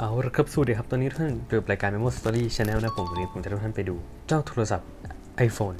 เอาละครับสวัสดีครับ ตอนนี้ท่านเปิดรายการ Memo Story Channel นะผม วันนี้ผมจะให้ทุกท่านไปดู เจ้าโทรศัพท์ iPhone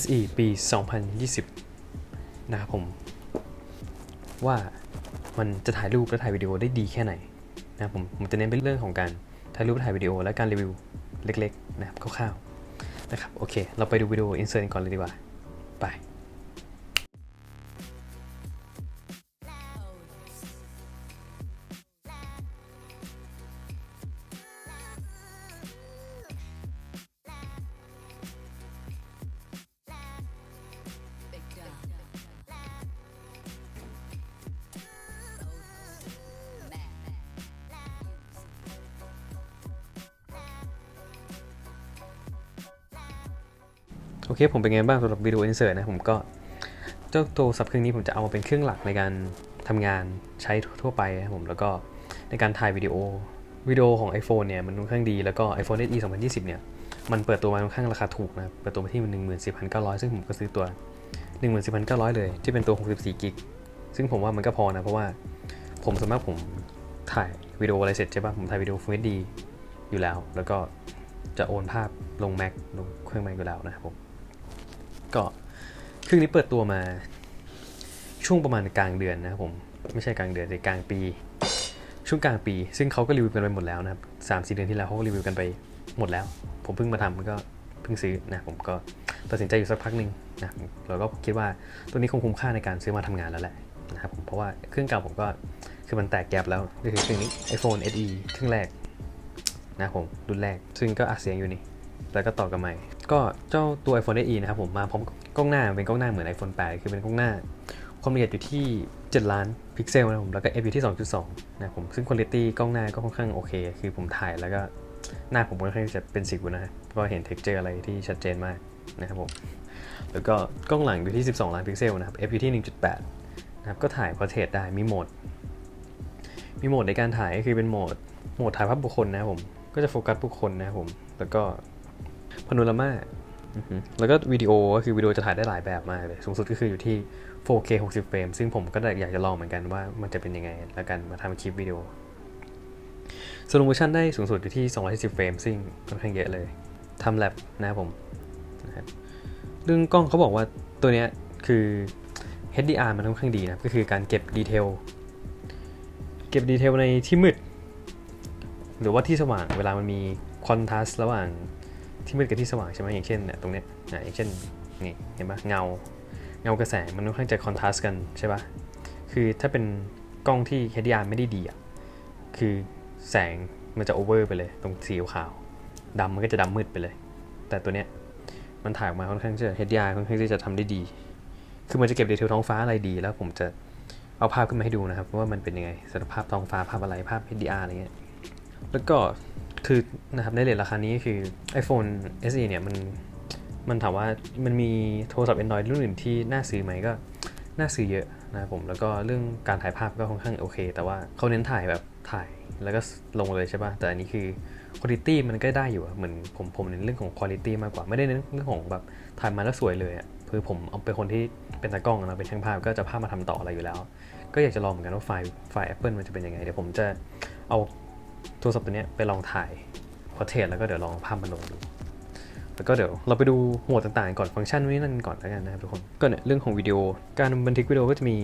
SE ปี 2020 นะครับผม ว่ามันจะถ่ายรูปและถ่ายวิดีโอได้ดีแค่ไหนนะครับผม ผมจะเน้นเป็นเรื่องของการถ่ายรูปและถ่ายวิดีโอ และการรีวิวเล็ก ๆ นะครับคร่าวๆนะครับ โอเค เราไปดูวิดีโออินเสิร์ตก่อนเลยดีกว่า ไป โอเคผมเป็นไงบ้างสำหรับวิดีโออินเสิร์ตนะผมก็เจ้าโทรศัพท์เครื่องนี้ผมจะเอามาเป็นเครื่องหลักในการทำงานใช้ทั่วไปนะครับผมแล้วก็ในการถ่ายวิดีโอวิดีโอของ iPhone เนี่ยมันค่อนข้างดีแล้วก็ iPhone SE 2020 เนี่ยมันเปิดตัวมาค่อนข้างราคาถูกนะเปิดตัวมาที่14,900 ซึ่งผมก็ซื้อตัว14,900 เลย ที่เป็นตัว 64กิกซึ่งผมว่ามันก็พอนะ เพราะว่าผมสมมติผมถ่ายวิดีโออะไรเสร็จใช่ปะผมถ่ายวิดีโอ Full HD อยู่แล้ว แล้วก็จะโอนภาพลง Mac ลงเครื่อง Mac อยู่แล้วนะครับผม ก็เครื่องนี้เปิดตัวมา ช่วงประมาณกลางเดือนนะครับผม ไม่ใช่กลางเดือนแต่กลางปี ช่วงกลางปี ซึ่งเขาก็รีวิวกันไปหมดแล้วนะครับสามสี่เดือนที่แล้วเขาก็รีวิวกันไปหมดแล้ว ผมเพิ่งมาทำก็เพิ่งซื้อนะผมก็ตัดสินใจอยู่สักพักหนึ่งนะเราก็คิดว่าตัวนี้คงคุ้มค่าในการซื้อมาทำงานแล้วแหละนะครับผมเพราะว่าเครื่องเก่าผมก็คือมันแตกแกลบแล้วก็คือเครื่องนี้ iPhone SE เครื่องแรกนะผมรุ่นแรกซึ่งก็อัดเสียงอยู่นี่ แล้วก็ต่อกับใหม่ก็เจ้าตัว iPhone SE นะครับผมมาพร้อมกล้องหน้าเป็นกล้องหน้าเหมือน iPhone 8 คือเป็นกล้องหน้า ความละเอียดอยู่ที่ 7 ล้านพิกเซลนะครับผมแล้วก็ f อยู่ที่ 2.2 นะครับผมซึ่งคุณภาพกล้องหน้าก็ค่อนข้างโอเค คือผมถ่ายแล้วก็หน้าผมค่อนข้างจะเป็นสิวนะก็เห็นเท็กเจอร์อะไรที่ชัดเจนมากนะครับผมแล้วก็กล้องหลังอยู่ที่ 12 ล้านพิกเซลนะครับ f อยู่ที่ 1.8 นะครับก็ถ่ายพอร์เทรตได้มีโหมด มีโหมดในการถ่ายก็คือเป็นโหมดโหมดถ่ายภาพบุคคลนะครับผมก็จะโฟกัสบุคคลนะครับผมแล้วก็ พาโนรามาอือฮึแล้วก็วิดีโอก็คือวิดีโอจะถ่ายได้หลายแบบมากเลย สูงสุดก็คืออยู่ที่ 4K 60เฟรมซึ่งผมก็อยากจะลองเหมือนกันว่ามันจะเป็นยังไง แล้วกันมาทำคลิปวิดีโอสโลโมชันได้สูงสุดอยู่ที่ 210เฟรมซึ่งค่อนข้างเยอะเลยทำแลบนะครับผมนะครับเรื่องกล้องเขาบอกว่าตัวเนี้ยคือ HDR มันค่อนข้างดีนะก็คือการเก็บดีเทลเก็บดีเทลในที่มืด หรือว่าที่สว่างเวลามันมีคอนทราสต์ระหว่าง ที่มืดกับที่สว่างใช่ไหมอย่างเช่นเนี่ยตรงเนี้ยอะอย่างเช่นนี่เห็นปะเงาเงากระแสงมันค่อนข้างจะคอนทราสต์กันใช่ปะคือถ้าเป็นกล้องที่ HDR ไม่ได้ดีอะคือแสงมันจะโอเวอร์ไปเลย ตรงสีขาวดำมันก็จะดำมืดไปเลย แต่ตัวเนี้ยมันถ่ายออกมาค่อนข้างจะ HDR ค่อนข้างที่จะทำได้ดี คือมันจะเก็บดีเทลท้องฟ้าอะไรดี แล้วผมจะเอาภาพขึ้นมาให้ดูนะครับว่ามันเป็นยังไงสารภาพท้องฟ้าภาพอะไรภาพ HDR อะไรเงี้ยแล้วก็ คือนะครับในเลทราคานี้คือ iPhone SE เนี่ยมันมันถามว่ามันมีโทรศัพท์ Android รุ่นอื่นที่น่าซื้อไหมก็น่าซื้อเยอะนะครับผมแล้วก็เรื่องการถ่ายภาพก็ค่อนข้างโอเค แต่ว่าเขาเน้นถ่ายแบบถ่ายแล้วก็ลงเลยใช่ป่ะ แต่อันนี้คือคุณภาพมันก็ได้อยู่เหมือนผมผมเน้นเรื่องของคุณภาพมากกว่า ไม่ได้เน้นเรื่องของแบบถ่ายมาแล้วสวยเลยอะคือผมเอาเป็นคนที่เป็นตากล้องนะเป็นช่างภาพก็จะภาพมาทำต่ออะไรอยู่แล้ว ก็อยากจะลองเหมือนกันว่าไฟล์ไฟล์ Apple มันจะเป็นยังไงเดี๋ยวผมจะเอา โทรศัพท์ตัวนี้ไปลองถ่ายพอเทสแล้วก็เดี๋ยวลองภาพมันลงดู แล้วก็เดี๋ยวเราไปดูโหมดต่างๆ ก่อนฟังก์ชันนี้นั่นก่อนแล้วกันนะครับทุกคนก็เนี่ยเรื่องของวิดีโอ การบันทึกวิดีโอก็จะมี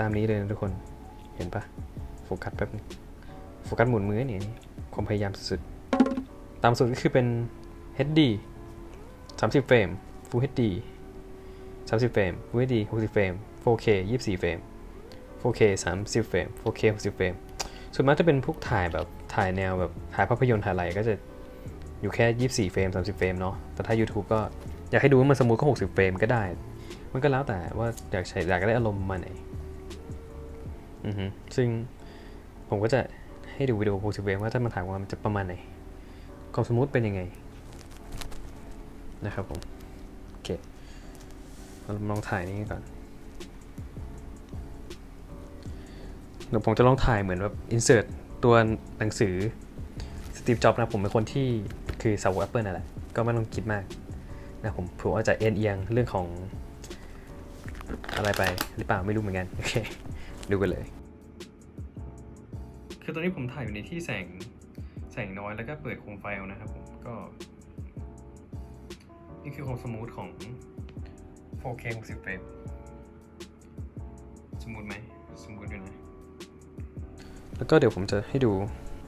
ตามนี้เลยนะทุกคนเห็นปะโฟกัสแป๊บนึงโฟกัสหมุนมือเนี่ยความพยายามสุดๆตามสุดก็คือเป็น HD 30 เฟรม Full HD 30 เฟรม Full HD 60 เฟรม 4K 24 เฟรม 4K 30 เฟรม 4K 60 เฟรม ส่วนมากจะเป็นพวกถ่ายแบบ ถ่ายแนวแบบถ่ายภาพยนตร์ถ่ายอะไรก็จะอยู่แค่ 24 เฟรม 30 เฟรมเนาะ แต่ถ้า YouTube ก็อยากให้ดูว่ามันสมูทก็ 60 เฟรมก็ได้ มันก็แล้วแต่ว่าอยากใช้อยากได้อารมณ์มาไหน อือฮึซึ่งผมก็จะให้ดูวิดีโอ 60 เฟรมว่าถ้ามันถ่ายว่ามันจะประมาณไหนความสมูทเป็นยังไง นะครับผม โอเค เราลองถ่ายนี้ก่อน เดี๋ยวผมจะลองถ่ายเหมือนแบบ insert ตัวหนังสือสตีฟจ็อบนะผมเป็นคนที่คือสาวก Apple นั่นแหละ ก็ไม่ต้องคิดมากนะผมผมว่าจะเอ็นเอียงเรื่องของอะไรไปหรือเปล่าไม่รู้เหมือนกัน โอเค ดูกันเลย คือตอนนี้ผมถ่ายอยู่ในที่แสงแสงน้อยแล้วก็เปิดโคมไฟเอานะครับผมก็ นี่คือความสมูทของ 4K 60เฟรมสมูทไหมสมูทอยู่นะ แล้วก็เดี๋ยวผมจะให้ดู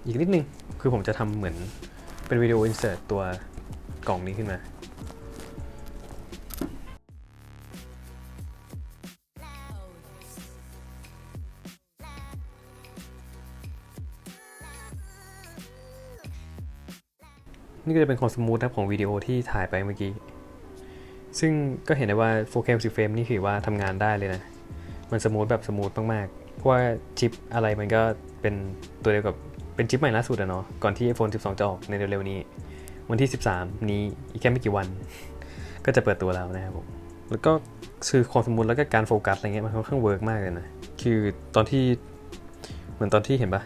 อีกนิดนึง คือผมจะทำเหมือนเป็นวิดีโออินเสิร์ตตัวกล่องนี้ขึ้นมา นี่ก็จะเป็นความสมูทนะครับของวิดีโอที่ถ่ายไปเมื่อกี้ ซึ่งก็เห็นได้ว่า 4K 60เฟรมนี่คือว่าทำงานได้เลยนะ มันสมูทแบบสมูทมากๆ เพราะว่าชิปอะไรมันก็ เป็นตัวเดียวกับเป็นชิปใหม่ล่าสุดอะเนาะก่อนที่ iPhone 12 จะออกในเร็วๆนี้ วันที่ 13 นี้อีกแค่ไม่กี่วัน ก็จะเปิดตัวแล้วนะครับผมแล้วก็คือความสมูทแล้วก็การโฟกัสอะไรเงี้ยมันค่อนข้างเวิร์กมากเลยนะคือตอนที่เหมือนตอนที่เห็นปะ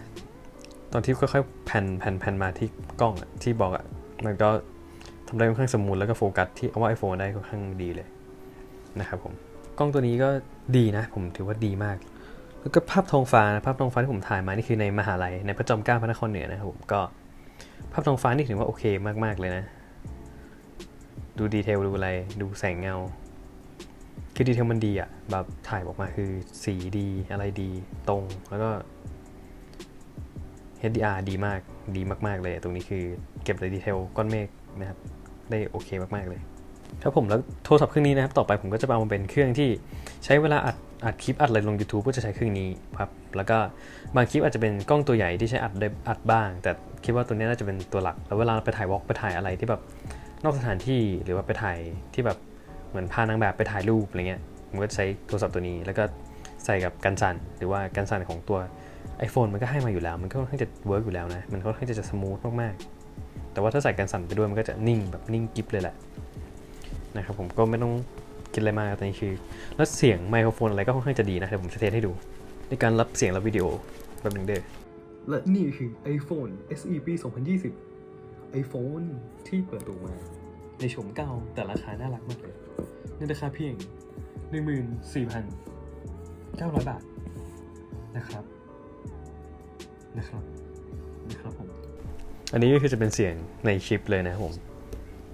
ตอนที่ค่อยๆแผ่นแผ่นแผ่นมาที่กล้องอะที่บอกอะมันก็ทำได้ค่อนข้างสมูทแล้วก็โฟกัสที่เอาว่า iPhone ได้ค่อนข้างดีเลยนะครับผมกล้องตัวนี้ก็ดีนะ ผมถือว่าดีมาก แล้วก็ภาพท้องฟ้านะภาพท้องฟ้าที่ผมถ่ายมานี่คือในมหาลัยในพระจอมเกล้าพระนครเหนือนะครับผมก็ภาพท้องฟ้านี่ถือว่าโอเคมากๆเลยนะ ดูดีเทลดูอะไรดูแสงเงา คือดีเทลมันดีอะแบบถ่ายออกมาคือสีดีอะไรดีตรงแล้วก็ HDR ดีมากดีมากๆเลย ตรงนี้คือเก็บรายดีเทลก้อนเมฆนะครับ ได้โอเคมากๆเลย ครับผมแล้วโทรศัพท์เครื่องนี้นะครับต่อไปผมก็จะเอามาเป็นเครื่องที่ใช้เวลาอัดอัดคลิปอัดอะไรลง YouTube ก็จะใช้เครื่องนี้ครับแล้วก็บางคลิปอาจจะเป็นกล้องตัวใหญ่ที่ใช้อัดได้อัดบ้าง แต่คิดว่าตัวนี้น่าจะเป็นตัวหลัก แล้วเวลาไปถ่ายวอล์กไปถ่ายอะไรที่แบบนอกสถานที่หรือว่าไปถ่ายที่แบบเหมือนพานางแบบไปถ่ายรูปอะไรเงี้ยผมก็ใช้โทรศัพท์ตัวนี้ แล้วก็ใส่กับกันสั่นหรือว่ากันสั่นของตัว iPhone มันก็ให้มาอยู่แล้ว มันก็ค่อนข้างจะเวิร์กอยู่แล้วนะมันค่อนข้างจะสมูทมากๆแต่ว่าถ้าใส่กันสั่นไปด้วยมันก็จะนิ่งแบบนิ่งกิฟเลยแหละ นะครับผมก็ไม่ต้องคิดอะไรมากตอนนี้คือแล้วเสียงไมโครโฟนอะไรก็ค่อนข้างจะดีนะเดี๋ยวผมจะเทสให้ดู ในการรับเสียงรับวิดีโอแบบหนึ่งเด้อและนี่คือ iPhone SE ปี 2020 iPhone ที่เปิดตัวมา ในโฉมเก่าแต่ราคาน่ารักมากเลยในราคาเพียง 14,900 บาทนะครับนะครับนะครับผม อันนี้ก็คือจะเป็นเสียงในชิปเลยนะครับผม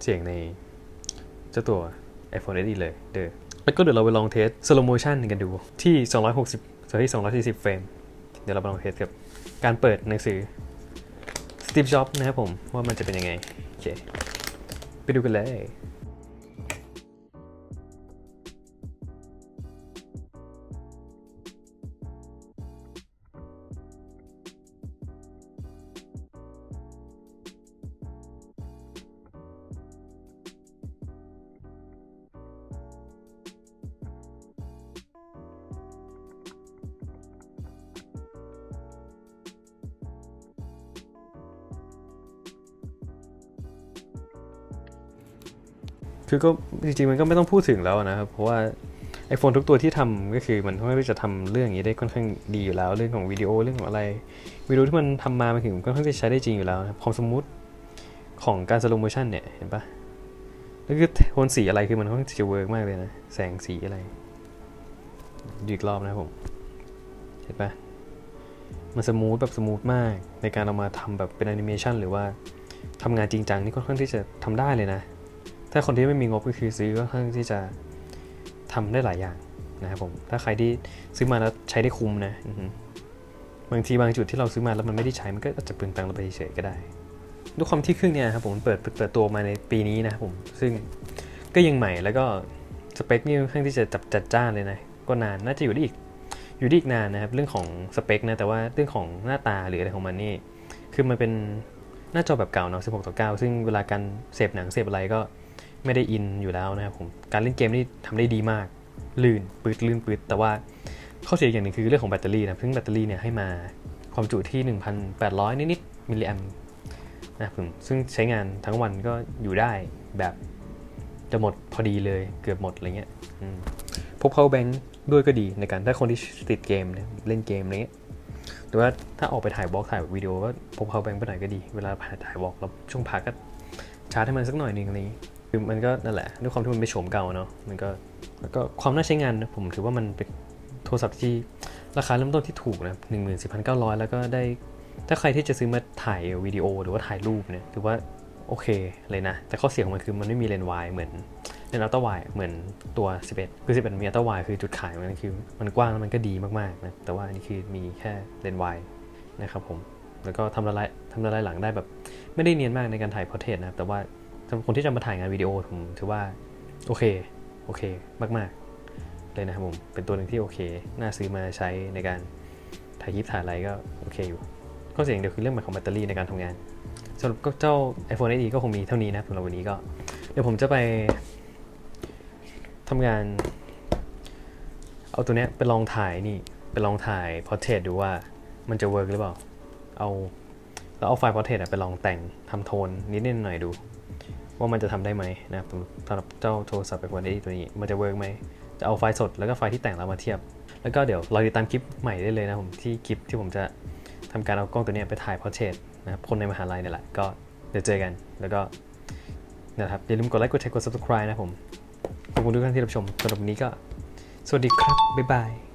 เสียงใน เจ้าตัว iPhone SE เลยเด้อแล้วก็เดี๋ยวเราไปลองเทสสโลโมชันกันดูที่ 260ส่วนที่ 240 เฟรม เดี๋ยวเราไปลองเทสกับการเปิดหนังสือ Steve Jobs นะครับผม ว่ามันจะเป็นยังไง โอเค ไปดูกันเลย คือก็จริงๆมันก็ไม่ต้องพูดถึงแล้วนะครับ เพราะว่า iPhone ทุกตัวที่ทำก็คือมันค่อนข้างจะทำเรื่องอย่างนี้ได้ค่อนข้างดีอยู่แล้ว เรื่องของวิดีโอเรื่องของอะไรวิดีโอที่มันทำมามันถึงค่อนข้างจะใช้ได้จริงอยู่แล้วนะความสมูทของการสโลโมชันเนี่ยเห็นปะแล้วคือโทนสีอะไรคือมันค่อนข้างจะเวิร์กมากเลยนะ แสงสีอะไรดูอีกรอบนะผมเห็นปะมันสมูทแบบสมูทมากในการเอามาทำแบบเป็นแอนิเมชันหรือว่าทำงานจริงจังนี่ค่อนข้างที่จะทำได้เลยนะ ถ้าคนที่ไม่มีงบก็คือซื้อก็ค่อนข้างที่จะทำได้หลายอย่างนะครับผม ถ้าใครที่ซื้อมาแล้วใช้ได้คุ้มนะบางทีบางจุดที่เราซื้อมาแล้วมันไม่ได้ใช้ มันก็อาจจะเปลืองตังค์เราไปเฉยก็ได้ด้วยความที่เครื่องเนี่ยครับผมเปิดเปิดตัวมาในปีนี้นะครับผม ซึ่งก็ยังใหม่แล้วก็สเปคนี่ค่อนข้างที่จะจับจัดจ้านเลยนะ ก็นาน น่าจะอยู่ได้อีก อยู่ได้อีกนานนะครับ เรื่องของสเปคนะ แต่ว่าเรื่องของหน้าตาหรืออะไรของมันนี่ คือมันเป็นหน้าจอแบบเก่าเนาะ16ต่อ9ซึ่งเวลาการเสพหนังเสพอะไรก็ ไม่ได้อินอยู่แล้วนะครับผมการเล่นเกมนี่ทำได้ดีมาก ลื่นปืดลื่นปืดแต่ว่าข้อเสียอย่างหนึ่งคือเรื่องของแบตเตอรี่นะซึ่งแบตเตอรี่เนี่ยให้มาความจุที่ 1,800 นิดๆมิลลิแอมนะครับผมซึ่งใช้งานทั้งวันก็อยู่ได้แบบจะหมดพอดีเลยเกือบหมดอะไรเงี้ยพก power bank ด้วยก็ดีในการถ้าคนที่ติดเกมเนี่ยเล่นเกมอะไรเงี้ยหรือว่าถ้าออกไปถ่ายบล็อกถ่ายวิดีโอก็พก power bank ไปไหนก็ดี เวลาถ่ายบล็อกแล้วช่วงพักก็ชาร์จให้มันสักหน่อยหนึ่งอะไรอย่างงี้ คือมันก็นั่นแหละด้วยความที่มันเป็นโฉมเก่าเนาะมันก็แล้วก็ความน่าใช้งานนะผมถือว่ามันเป็นโทรศัพท์ที่ราคาเริ่มต้นที่ถูกนะหนึ่งหมื่นสี่พันเก้าร้อยแล้วก็ได้ ถ้าใครที่จะซื้อมาถ่ายวิดีโอหรือว่าถ่ายรูปเนี่ยถือว่าโอเคเลยนะ แต่ข้อเสียของมันคือมันไม่มีเลนส์วายเหมือนเลนส์อัลตร้าไวเหมือนตัว 11 คือ 11 มีอัลตร้าไวคือจุดขายมันคือมันกว้างแล้วมันก็ดีมากๆนะแต่ว่าอันนี้คือมีแค่เลนส์วายนะครับผมแล้วก็ทำละลายทำละลายหลังได้แบบ ไม่ได้เนียนมากในการถ่ายพอร์เทรตนะครับแต่ว่า สำหรับคนที่จะมาถ่ายงานวิดีโอผมถือว่าโอเคโอเคมาก ๆ เลยนะครับผม เป็นตัวหนึ่งที่โอเค น่าซื้อมาใช้ในการถ่ายคลิปถ่ายอะไรก็โอเคอยู่ ข้อเสียงเดียวคือเรื่องของแบตเตอรี่ในการทำงานสำหรับเจ้า iPhone SE ก็คงมีเท่านี้นะครับสำหรับวันนี้ก็ เดี๋ยวผมจะไปทำงาน เอาตัวเนี้ยไปลองถ่ายนี่ไปลองถ่ายพอร์เทรตดูว่ามันจะเวิร์กหรือเปล่า เอาแล้วเอาไฟล์พอร์เทรตไปลองแต่งทำโทนนิดนหน่อยดู ว่ามันจะทำได้ไหมนะครับสำหรับเจ้าโทรศัพท์ iPhone SE ตัวนี้ มันจะเวิร์กไหม จะเอาไฟล์สดแล้วก็ไฟล์ที่แต่งแล้วมาเทียบ แล้วก็เดี๋ยวรอติดตามคลิปใหม่ได้เลยนะผมที่คลิปที่ผมจะทำการเอากล้องตัวนี้ไปถ่ายพอร์เทรตนะครับคนในมหาลัยเนี่ยแหละก็เดี๋ยวเจอกัน แล้วก็นะครับอย่าลืมกดไลค์กดแชร์กด subscribe นะผมขอบคุณทุกท่านที่รับชมสำหรับวันนี้ก็ สวัสดีครับบ๊ายบาย